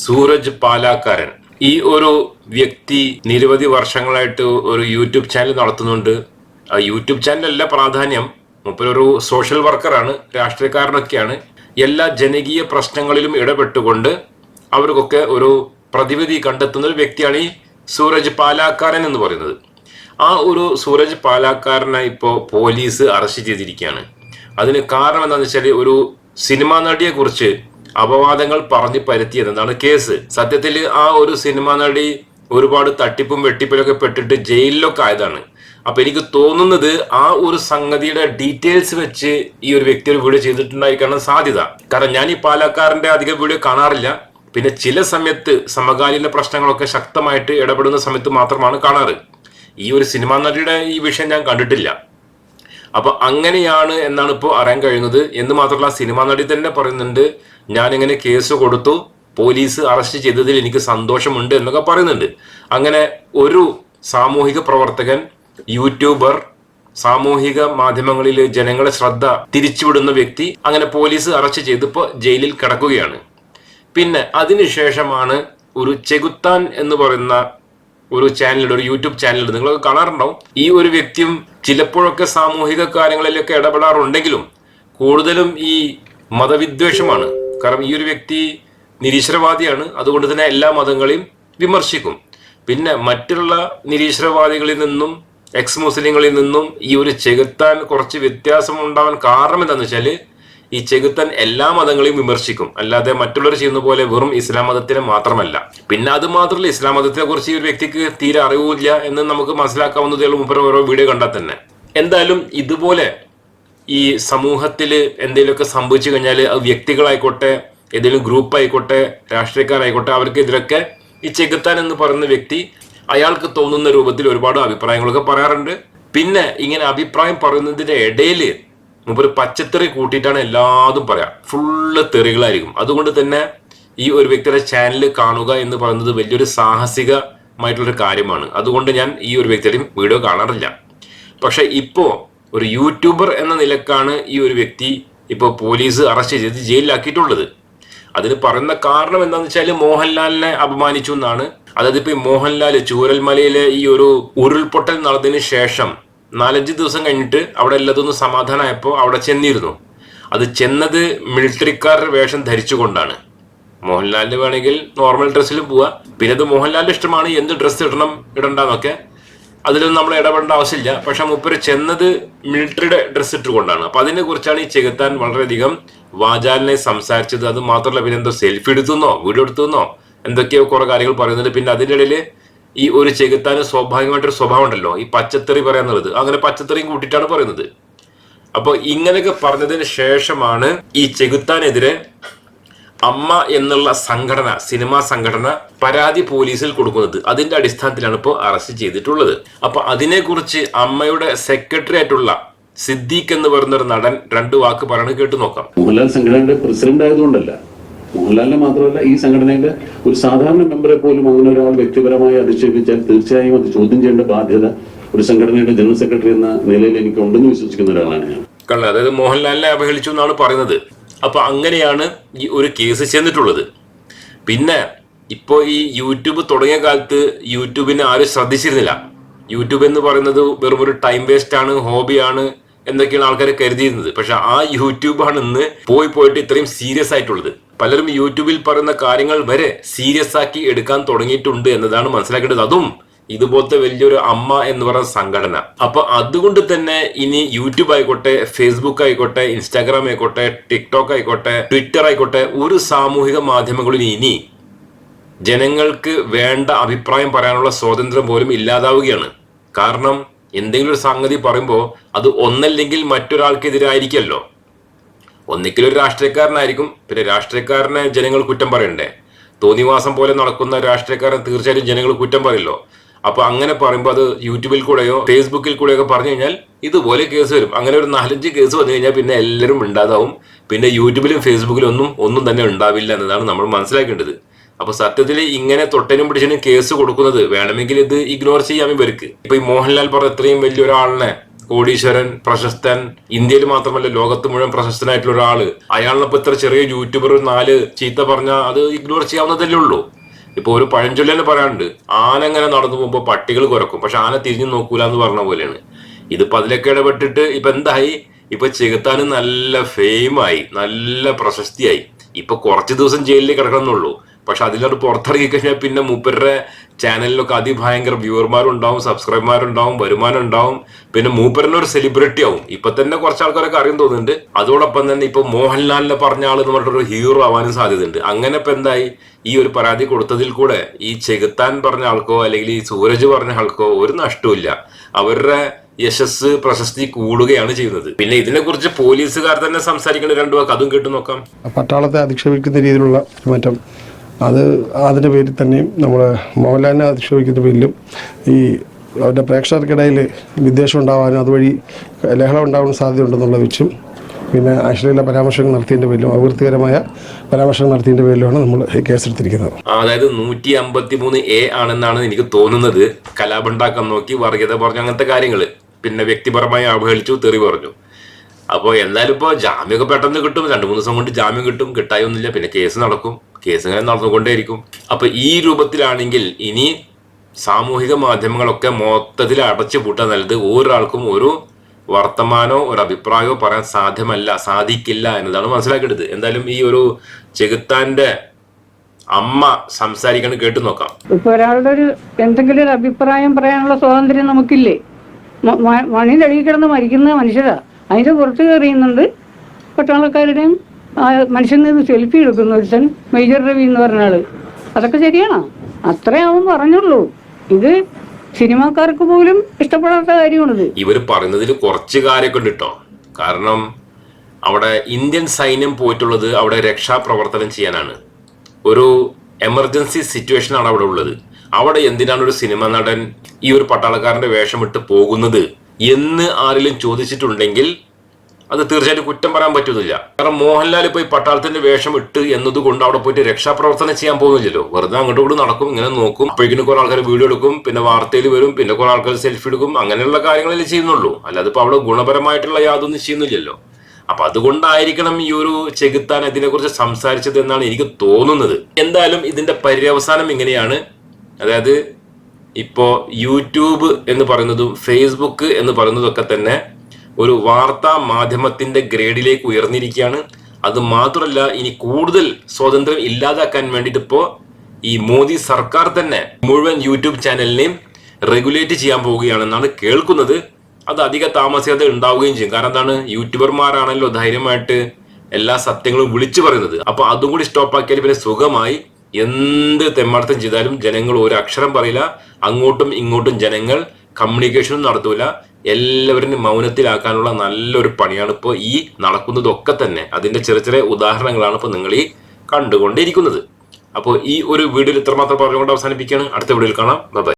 സൂരജ് പാലാക്കാരൻ. ഈ ഒരു വ്യക്തി നിരവധി വർഷങ്ങളായിട്ട് ഒരു യൂട്യൂബ് ചാനൽ നടത്തുന്നുണ്ട്. യൂട്യൂബ് ചാനലല്ല പ്രാധാന്യം. മുപ്പരൊരു സോഷ്യൽ വർക്കറാണ് രാഷ്ട്രീയക്കാരനൊക്കെയാണ്. എല്ലാ ജനകീയ പ്രശ്നങ്ങളിലും ഇടപെട്ടുകൊണ്ട് അവർക്കൊക്കെ ഒരു പ്രതിവിധി കണ്ടെത്തുന്ന ഒരു വ്യക്തിയാണ് ഈ സൂരജ് പാലാക്കാരൻ എന്ന് പറയുന്നത്. ആ ഒരു സൂരജ് പാലാക്കാരനെ ഇപ്പോൾ പോലീസ് അറസ്റ്റ് ചെയ്തിരിക്കുകയാണ്. അതിന് കാരണം എന്താണെന്ന് വെച്ചാൽ ഒരു സിനിമാ നടിയെ കുറിച്ച് അപവാദങ്ങൾ പറഞ്ഞു പരത്തിയതെന്നാണ് കേസ്. സത്യത്തിൽ ആ ഒരു സിനിമ നടി ഒരുപാട് തട്ടിപ്പും വെട്ടിപ്പിലൊക്കെ പെട്ടിട്ട് ജയിലിലൊക്കെ ആയതാണ്. അപ്പൊ എനിക്ക് തോന്നുന്നത് ആ ഒരു സംഗതിയുടെ ഡീറ്റെയിൽസ് വെച്ച് ഈ ഒരു വ്യക്തി ഒരു വീഡിയോ ചെയ്തിട്ടുണ്ടായിരിക്കണം സാധ്യത. കാരണം ഞാൻ ഈ പാലക്കാരന്റെ അധികം വീഡിയോ കാണാറില്ല. പിന്നെ ചില സമയത്ത് സമകാലീന പ്രശ്നങ്ങളൊക്കെ ശക്തമായിട്ട് ഇടപെടുന്ന സമയത്ത് മാത്രമാണ് കാണാറ്. ഈ ഒരു സിനിമാ നടിയുടെ ഈ വിഷയം ഞാൻ കണ്ടിട്ടില്ല. അപ്പൊ അങ്ങനെയാണ് എന്നാണ് ഇപ്പോൾ അറിയാൻ കഴിയുന്നത്. എന്ന് മാത്രമല്ല സിനിമാ നടി തന്നെ പറയുന്നുണ്ട് ഞാൻ ഇങ്ങനെ കേസ് കൊടുത്തു പോലീസ് അറസ്റ്റ് ചെയ്തതിൽ എനിക്ക് സന്തോഷമുണ്ട് എന്നൊക്കെ പറയുന്നുണ്ട്. അങ്ങനെ ഒരു സാമൂഹിക പ്രവർത്തകൻ യൂട്യൂബർ സാമൂഹിക മാധ്യമങ്ങളിൽ ജനങ്ങളെ ശ്രദ്ധ തിരിച്ചുവിടുന്ന വ്യക്തി അങ്ങനെ പോലീസ് അറസ്റ്റ് ചെയ്തിപ്പോൾ ജയിലിൽ കിടക്കുകയാണ്. പിന്നെ അതിനുശേഷമാണ് ഒരു ചെകുത്താൻ എന്ന് പറയുന്ന ഒരു ചാനലുണ്ട് ഒരു യൂട്യൂബ് ചാനലുണ്ട് നിങ്ങളൊക്കെ കാണാറുണ്ടാവും. ഈ ഒരു വ്യക്തിയും ചിലപ്പോഴൊക്കെ സാമൂഹിക കാര്യങ്ങളിലൊക്കെ ഇടപെടാറുണ്ടെങ്കിലും കൂടുതലും ഈ മതവിദ്വേഷമാണ്. കാരണം ഈ ഒരു വ്യക്തി നിരീശ്വരവാദിയാണ്. അതുകൊണ്ട് തന്നെ എല്ലാ മതങ്ങളെയും വിമർശിക്കും. പിന്നെ മറ്റുള്ള നിരീശ്വരവാദികളിൽ നിന്നും എക്സ് മുസ്ലിങ്ങളിൽ നിന്നും ഈ ഒരു ചെകുത്താൻ കുറച്ച് വ്യത്യാസം ഉണ്ടാവാൻ കാരണം എന്താണെന്ന് വെച്ചാൽ ഈ ചെകുത്തൻ എല്ലാ മതങ്ങളെയും വിമർശിക്കും. അല്ലാതെ മറ്റുള്ളവർ ചെയ്യുന്ന പോലെ വെറും ഇസ്ലാം മതത്തിനെ മാത്രമല്ല. പിന്നെ അത് മാത്രമല്ല ഇസ്ലാം മതത്തിനെ കുറിച്ച് ഈ ഒരു വ്യക്തിക്ക് തീരെ അറിവില്ല എന്ന് നമുക്ക് മനസ്സിലാക്കാവുന്നതേ ഉള്ളൂ മുപ്പത് ഓരോ വീഡിയോ കണ്ടാൽ തന്നെ. എന്തായാലും ഇതുപോലെ ഈ സമൂഹത്തിൽ എന്തെങ്കിലുമൊക്കെ സംഭവിച്ചു കഴിഞ്ഞാൽ അത് വ്യക്തികളായിക്കോട്ടെ ഏതെങ്കിലും ഗ്രൂപ്പ് ആയിക്കോട്ടെ രാഷ്ട്രീയക്കാരായിക്കോട്ടെ അവർക്കെതിരൊക്കെ ഈ ചെകുത്താൻ എന്ന് പറയുന്ന വ്യക്തി അയാൾക്ക് തോന്നുന്ന രൂപത്തിൽ ഒരുപാട് അഭിപ്രായങ്ങളൊക്കെ പറയാറുണ്ട്. പിന്നെ ഇങ്ങനെ അഭിപ്രായം പറയുന്നതിന്റെ ഇടയിൽ മുമ്പ് പച്ചത്തെറി കൂട്ടിയിട്ടാണ് എല്ലാതും പറയാം. ഫുള്ള് തെറികളായിരിക്കും. അതുകൊണ്ട് തന്നെ ഈ ഒരു വ്യക്തിയുടെ ചാനൽ കാണുക എന്ന് പറയുന്നത് വലിയൊരു സാഹസികമായിട്ടുള്ളൊരു കാര്യമാണ്. അതുകൊണ്ട് ഞാൻ ഈ ഒരു വ്യക്തിയുടെയും വീഡിയോ കാണാറില്ല. പക്ഷെ ഇപ്പോൾ ഒരു യൂട്യൂബർ എന്ന നിലക്കാണ് ഈ ഒരു വ്യക്തി ഇപ്പോൾ പോലീസ് അറസ്റ്റ് ചെയ്ത് ജയിലിലാക്കിയിട്ടുള്ളത്. അതിന് പറയുന്ന കാരണം എന്താണെന്ന് വെച്ചാൽ മോഹൻലാലിനെ അപമാനിച്ചു എന്നാണ്. അതായത് ഇപ്പൊ ഈ മോഹൻലാൽ ചൂരൽമലയിലെ ഈ ഒരു ഉരുൾപൊട്ടൽ നടന്നതിന് ശേഷം നാലഞ്ച് ദിവസം കഴിഞ്ഞിട്ട് അവിടെ എല്ലാതൊന്നും സമാധാനമായപ്പോൾ അവിടെ ചെന്നിരുന്നു. അത് ചെന്നത് മിലിറ്ററിക്കാരുടെ വേഷം ധരിച്ചുകൊണ്ടാണ്. മോഹൻലാലിന് വേണമെങ്കിൽ നോർമൽ ഡ്രസ്സിലും പോവാ. പിന്നെ അത് മോഹൻലാലിന്റെ ഇഷ്ടമാണ് എന്ത് ഡ്രസ്സ് ഇടണം ഇടണ്ടെന്നൊക്കെ. അതിലൊന്നും നമ്മൾ ഇടപെടേണ്ട ആവശ്യമില്ല. പക്ഷെ മുപ്പര് ചെന്നത് മിലിറ്ററിയുടെ ഡ്രസ്സ് ഇട്ടുകൊണ്ടാണ്. അപ്പൊ അതിനെ കുറിച്ചാണ് ഈ ചെകുത്താൻ വളരെയധികം വാചാലിനെ സംസാരിച്ചത്. അത് മാത്രമല്ല പിന്നെ എന്തോ സെൽഫി എടുത്തുന്നോ വീഡിയോ എടുത്തുന്നോ എന്തൊക്കെയോ കുറെ കാര്യങ്ങൾ പറയുന്നുണ്ട്. പിന്നെ അതിന്റെ ഇടയിൽ ഈ ഒരു ചെകുത്താന് സ്വാഭാവികമായിട്ടൊരു സ്വഭാവം ഉണ്ടല്ലോ ഈ പച്ചത്തെറി പറയാന്നുള്ളത്. അങ്ങനെ പച്ചത്തെറിയും കൂട്ടിയിട്ടാണ് പറയുന്നത്. അപ്പോൾ ഇങ്ങനെയൊക്കെ പറഞ്ഞതിന് ശേഷമാണ് ഈ ചെകുത്താനെതിരെ അമ്മ എന്നുള്ള സംഘടന സിനിമാ സംഘടന പരാതി പോലീസിൽ കൊടുക്കുന്നത്. അതിന്റെ അടിസ്ഥാനത്തിലാണ് ഇപ്പോൾ അറസ്റ്റ് ചെയ്തിട്ടുള്ളത്. അപ്പൊ അതിനെക്കുറിച്ച് അമ്മയുടെ സെക്രട്ടറി ആയിട്ടുള്ള സിദ്ദീഖ് എന്ന് പറയുന്ന ഒരു നടൻ രണ്ട് വാക്ക് പറയണത് കേട്ടു നോക്കാം. മോഹൻലാൽ സംഘടനയുടെ പ്രസിഡന്റ് ആയതുകൊണ്ടല്ല. മോഹൻലാലിനെ മാത്രമല്ല ഈ സംഘടനയുടെ ഒരു സാധാരണ മെമ്പറെ പോലും അങ്ങനെ ഒരാൾ വ്യക്തിപരമായി അധിക്ഷേപിച്ചാൽ തീർച്ചയായും അത് ചോദ്യം ചെയ്യേണ്ട ബാധ്യത ഒരു സംഘടനയുടെ ജനറൽ സെക്രട്ടറി എന്ന നിലയിൽ എനിക്ക് ഉണ്ടെന്ന് വിശ്വസിക്കുന്ന ഒരാളാണ് ഞാൻ. കള്ള അതായത് മോഹൻലാലിനെ അവഹേളിച്ചു എന്നാണ് പറയുന്നത്. അപ്പൊ അങ്ങനെയാണ് ഈ ഒരു കേസ് ചെന്നിട്ടുള്ളത്. പിന്നെ ഇപ്പോൾ ഈ യൂട്യൂബ് തുടങ്ങിയ കാലത്ത് യൂട്യൂബിനെ ആരും ശ്രദ്ധിച്ചിരുന്നില്ല. യൂട്യൂബ് എന്ന് പറയുന്നത് വെറും ഒരു ടൈം വേസ്റ്റ് ആണ് ഹോബിയാണ് എന്നൊക്കെയാണ് ആൾക്കാർ കരുതിയിരുന്നത്. പക്ഷെ ആ യൂട്യൂബാണ് ഇന്ന് പോയി പോയിട്ട് ഇത്രയും സീരിയസ് ആയിട്ടുള്ളത്. പലരും യൂട്യൂബിൽ പറയുന്ന കാര്യങ്ങൾ വരെ സീരിയസ് ആക്കി എടുക്കാൻ തുടങ്ങിയിട്ടുണ്ട് എന്നതാണ് മനസ്സിലാക്കേണ്ടത്. അതും ഇതുപോലത്തെ വലിയൊരു അമ്മ എന്ന് പറയുന്ന സംഘടന. അപ്പൊ അതുകൊണ്ട് തന്നെ ഇനി യൂട്യൂബ് ആയിക്കോട്ടെ ഫേസ്ബുക്ക് ആയിക്കോട്ടെ ഇൻസ്റ്റാഗ്രാം ആയിക്കോട്ടെ ടിക്ടോക്ക് ആയിക്കോട്ടെ ട്വിറ്റർ ആയിക്കോട്ടെ ഒരു സാമൂഹിക മാധ്യമങ്ങളിൽ ഇനി ജനങ്ങൾക്ക് വേണ്ട അഭിപ്രായം പറയാനുള്ള സ്വാതന്ത്ര്യം പോലും ഇല്ലാതാവുകയാണ്. കാരണം എന്തെങ്കിലും ഒരു സംഗതി പറയുമ്പോൾ അത് ഒന്നല്ലെങ്കിൽ മറ്റൊരാൾക്കെതിരായിരിക്കുമല്ലോ. ഒന്നിക്കലും ഒരു രാഷ്ട്രീയക്കാരനായിരിക്കും. പിന്നെ രാഷ്ട്രീയക്കാരനെ ജനങ്ങൾ കുറ്റം പറയണ്ടേ? തോന്നിവാസം പോലെ നടക്കുന്ന രാഷ്ട്രീയക്കാരൻ തീർച്ചയായും ജനങ്ങൾ കുറ്റം പറയല്ലോ. അപ്പൊ അങ്ങനെ പറയുമ്പോൾ അത് യൂട്യൂബിൽ കൂടെയോ ഫേസ്ബുക്കിൽ കൂടെയോ പറഞ്ഞു കഴിഞ്ഞാൽ ഇതുപോലെ കേസ് വരും. അങ്ങനെ ഒരു നാലഞ്ച് കേസ് വന്നു കഴിഞ്ഞാൽ പിന്നെ എല്ലാവരും ഉണ്ടാതാവും പിന്നെ യൂട്യൂബിലും ഫേസ്ബുക്കിലും ഒന്നും ഒന്നും തന്നെ ഉണ്ടാവില്ല എന്നതാണ് നമ്മൾ മനസ്സിലാക്കേണ്ടത്. അപ്പൊ സത്യത്തിൽ ഇങ്ങനെ തൊട്ടനും പിടിച്ചനും കേസ് കൊടുക്കുന്നത് വേണമെങ്കിൽ ഇത് ഇഗ്നോർ ചെയ്യാം ഇവർക്ക്. ഇപ്പൊ ഈ മോഹൻലാൽ പറഞ്ഞ ഇത്രയും വലിയൊരാളിനെ കോടീശ്വരൻ പ്രശസ്തൻ ഇന്ത്യയിൽ മാത്രമല്ല ലോകത്ത് മുഴുവൻ പ്രശസ്തനായിട്ടുള്ള ഒരാൾ. അയാളിനിപ്പോ ഇത്ര ചെറിയ യൂട്യൂബർ നാല് ചീത്ത പറഞ്ഞാൽ അത് ഇഗ്നോർ ചെയ്യാവുന്നതല്ലേ ഉള്ളൂ. ഇപ്പൊ ഒരു പഴഞ്ചൊല്ലന് പറയാനുണ്ട്. ആന എങ്ങനെ നടന്നു പോകുമ്പോൾ പട്ടികൾ കുരക്കും പക്ഷെ ആന തിരിഞ്ഞു നോക്കൂല എന്ന് പറഞ്ഞ പോലെയാണ്. ഇതിപ്പോ അതിലൊക്കെ ഇടപെട്ടിട്ട് ഇപ്പൊ എന്തായി? ഇപ്പൊ ചെകുത്താൻ നല്ല ഫെയിമായി നല്ല പ്രശസ്തിയായി. ഇപ്പൊ കുറച്ച് ദിവസം ജയിലിൽ കിടക്കണമെന്നുള്ളൂ. പക്ഷെ അതിലോട്ട് പുറത്തിറങ്ങി കഴിഞ്ഞാൽ പിന്നെ മൂപ്പരുടെ ചാനലിലൊക്കെ അതിഭയങ്കര വ്യൂവർമാരുണ്ടാവും സബ്സ്ക്രൈബർമാരുണ്ടാവും വരുമാനം ഉണ്ടാവും പിന്നെ മൂപ്പരനെ ഒരു സെലിബ്രിറ്റി ആവും. ഇപ്പൊ തന്നെ കുറച്ച് ആൾക്കാരൊക്കെ അറിയാൻ തോന്നുന്നുണ്ട്. അതോടൊപ്പം തന്നെ ഇപ്പൊ മോഹൻലാലിനെ പറഞ്ഞ ആൾ എന്ന് പറഞ്ഞിട്ടൊരു ഹീറോ ആവാനും സാധ്യതയുണ്ട്. അങ്ങനെ ഇപ്പൊ എന്തായി? ഈ ഒരു പരാതി കൊടുത്തതിൽ കൂടെ ഈ ചെകുത്താൻ പറഞ്ഞ ആൾക്കോ അല്ലെങ്കിൽ ഈ സൂരജ് പറഞ്ഞ ആൾക്കോ ഒരു നഷ്ടമില്ല അവരുടെ യശസ് പ്രശസ്തി കൂടുകയാണ് ചെയ്യുന്നത്. പിന്നെ ഇതിനെക്കുറിച്ച് പോലീസുകാർ തന്നെ സംസാരിക്കേണ്ട രണ്ടു വാക്ക് അതും കേട്ടു നോക്കാം. പട്ടാളത്തെ അധിക്ഷേപിക്കുന്ന രീതിയിലുള്ള മാറ്റം അത് അതിന്റെ പേരിൽ തന്നെയും നമ്മൾ മോഹൻലാലിനെ അധിക്ഷേപിക്കുന്ന പേരിലും ഈ അവരുടെ പ്രേക്ഷകർക്കിടയിൽ വിദ്വേഷം ഉണ്ടാവാനും അതുവഴി ലഹളം ഉണ്ടാവാൻ സാധ്യതയുണ്ടെന്നുള്ള വെച്ചും പിന്നെ അശ്ലീല പരാമർശങ്ങൾ നടത്തിയതിന്റെ പേരിലും അപകീർത്തികരമായ പരാമർശങ്ങൾ നടത്തിയതിന്റെ പേരിലുമാണ് നമ്മൾ കേസെടുത്തിരിക്കുന്നത് അതായത് നൂറ്റി അമ്പത്തി മൂന്ന് എ ആണെന്നാണ് എനിക്ക് തോന്നുന്നത്. കലാപുണ്ടാക്കാൻ നോക്കി വർഗീയത പറഞ്ഞു അങ്ങനത്തെ കാര്യങ്ങൾ പിന്നെ വ്യക്തിപരമായി അവഹേളിച്ചു തെറി പറഞ്ഞു. അപ്പോൾ എന്തായാലും ഇപ്പോൾ ജാമ്യമൊക്കെ പെട്ടെന്ന് കിട്ടും. രണ്ട് മൂന്ന് ദിവസം കൊണ്ട് ജാമ്യം കിട്ടും. കിട്ടായൊന്നുമില്ല. പിന്നെ കേസ് നടക്കും. കേസ് ഇങ്ങനെ നടന്നുകൊണ്ടേയിരിക്കും. അപ്പോൾ ഈ രൂപത്തിലാണെങ്കിൽ ഇനി സാമൂഹിക മാധ്യമങ്ങളൊക്കെ മൊത്തത്തിൽ അടച്ചു പൂട്ടാൻ നല്ലത് ഒരാൾക്കും ഒരു വർത്തമാനോ ഒരു അഭിപ്രായമോ പറയാൻ സാധ്യമല്ല സാധിക്കില്ല എന്നതാണ് മനസ്സിലാക്കേണ്ടത്. എന്തായാലും ഈ ഒരു ചെകുത്താന്റെ അമ്മ സംസാരിക്കണം കേട്ടു നോക്കാം. ഇപ്പൊ ഒരാളുടെ ഒരു എന്തെങ്കിലും ഒരു അഭിപ്രായം പറയാനുള്ള സ്വാതന്ത്ര്യം നമുക്കില്ലേ? മണി മ- കിടന്ന് മരിക്കുന്ന മനുഷ്യരാ. അതിന്റെ പുറത്ത് കയറിയുന്നുണ്ട് പട്ടാളക്കാരുടെയും ആ മനുഷ്യൻ നിന്ന് സെൽഫി എടുക്കുന്ന ഒരുത്തൻ മേജർ രവി എന്ന് പറഞ്ഞ ആൾ. അതൊക്കെ ശരിയാണോ? അത്രേ അവൻ പറഞ്ഞുള്ളൂ. ഇത് സിനിമാക്കാർക്ക് പോലും ഇഷ്ടപ്പെടാത്ത കാര്യമാണിത്. ഇവർ പറയുന്നതിൽ കുറച്ച് കാര്യമൊക്കെ ഉണ്ട് കേട്ടോ കാരണം അവിടെ ഇന്ത്യൻ സൈന്യം പോയിട്ടുള്ളത് അവിടെ രക്ഷാപ്രവർത്തനം ചെയ്യാനാണ്. ഒരു എമർജൻസി സിറ്റുവേഷനാണ് അവിടെ ഉള്ളത്. അവിടെ എന്തിനാണ് ഒരു സിനിമ നടൻ ഈ ഒരു പട്ടാളക്കാരന്റെ വേഷമിട്ട് പോകുന്നത് എന്ന് ആരെങ്കിലും ചോദിച്ചിട്ടുണ്ടെങ്കിൽ അത് തീർച്ചയായിട്ടും കുറ്റം പറയാൻ പറ്റുന്നില്ല. കാരണം മോഹൻലാൽ ഇപ്പോൾ ഈ പട്ടാളത്തിന്റെ വേഷം ഇട്ട് എന്നതുകൊണ്ട് അവിടെ പോയിട്ട് രക്ഷാപ്രവർത്തനം ചെയ്യാൻ പോകുന്നില്ലല്ലോ. വെറുതെ അങ്ങോട്ടും കൂടെ നടക്കും ഇങ്ങനെ നോക്കും. അപ്പോഴേക്കും കുറെ ആൾക്കാർ വീഡിയോ എടുക്കും പിന്നെ വാർത്തയിൽ വരും പിന്നെ കുറെ ആൾക്കാർ സെൽഫി എടുക്കും. അങ്ങനെയുള്ള കാര്യങ്ങളല്ലേ ചെയ്യുന്നുള്ളൂ. അല്ലാതെ ഇപ്പോൾ അവിടെ ഗുണപരമായിട്ടുള്ള യാതൊന്നും ചെയ്യുന്നില്ലല്ലോ. അപ്പൊ അതുകൊണ്ടായിരിക്കണം ഈ ഒരു ചെകുത്താൻ ഇതിനെക്കുറിച്ച് സംസാരിച്ചത് എന്നാണ് എനിക്ക് തോന്നുന്നത്. എന്തായാലും ഇതിന്റെ പര്യവസാനം ഇങ്ങനെയാണ്. അതായത് ഇപ്പോ യൂട്യൂബ് എന്ന് പറയുന്നതും ഫേസ്ബുക്ക് എന്ന് പറയുന്നതൊക്കെ തന്നെ ഒരു വാർത്താ മാധ്യമത്തിന്റെ ഗ്രേഡിലേക്ക് ഉയർന്നിരിക്കുകയാണ്. അത് മാത്രമല്ല ഇനി കൂടുതൽ സ്വാതന്ത്ര്യം ഇല്ലാതാക്കാൻ വേണ്ടിയിട്ട് ഇപ്പോ ഈ മോദി സർക്കാർ തന്നെ മുഴുവൻ യൂട്യൂബ് ചാനലിനെയും റെഗുലേറ്റ് ചെയ്യാൻ പോവുകയാണെന്നാണ് കേൾക്കുന്നത്. അത് അധിക താമസിയാതെ ഉണ്ടാവുകയും ചെയ്യും. കാരണം എന്താണ്? യൂട്യൂബർമാരാണല്ലോ ധൈര്യമായിട്ട് എല്ലാ സത്യങ്ങളും വിളിച്ചു പറയുന്നത്. അപ്പൊ അതും കൂടി സ്റ്റോപ്പാക്കിയാൽ പിന്നെ സുഖമായി. എന്ത് തെമ്മാർത്ഥം ചെയ്താലും ജനങ്ങൾ ഒരു അക്ഷരം പറയില്ല. അങ്ങോട്ടും ഇങ്ങോട്ടും ജനങ്ങൾ കമ്മ്യൂണിക്കേഷനും നടത്തൂല. എല്ലാവരും മൗനത്തിലാക്കാനുള്ള നല്ലൊരു പണിയാണ് ഇപ്പോൾ ഈ നടക്കുന്നതൊക്കെ തന്നെ. അതിന്റെ ചെറിയ ചെറിയ ഉദാഹരണങ്ങളാണ് ഇപ്പോൾ നിങ്ങൾ ഈ കണ്ടുകൊണ്ടിരിക്കുന്നത്. അപ്പോൾ ഈ ഒരു വീഡിയോയിൽ ഇത്രമാത്രം പറഞ്ഞുകൊണ്ട് അവസാനിപ്പിക്കുകയാണ്. അടുത്ത വീഡിയോയിൽ കാണാം. ബൈ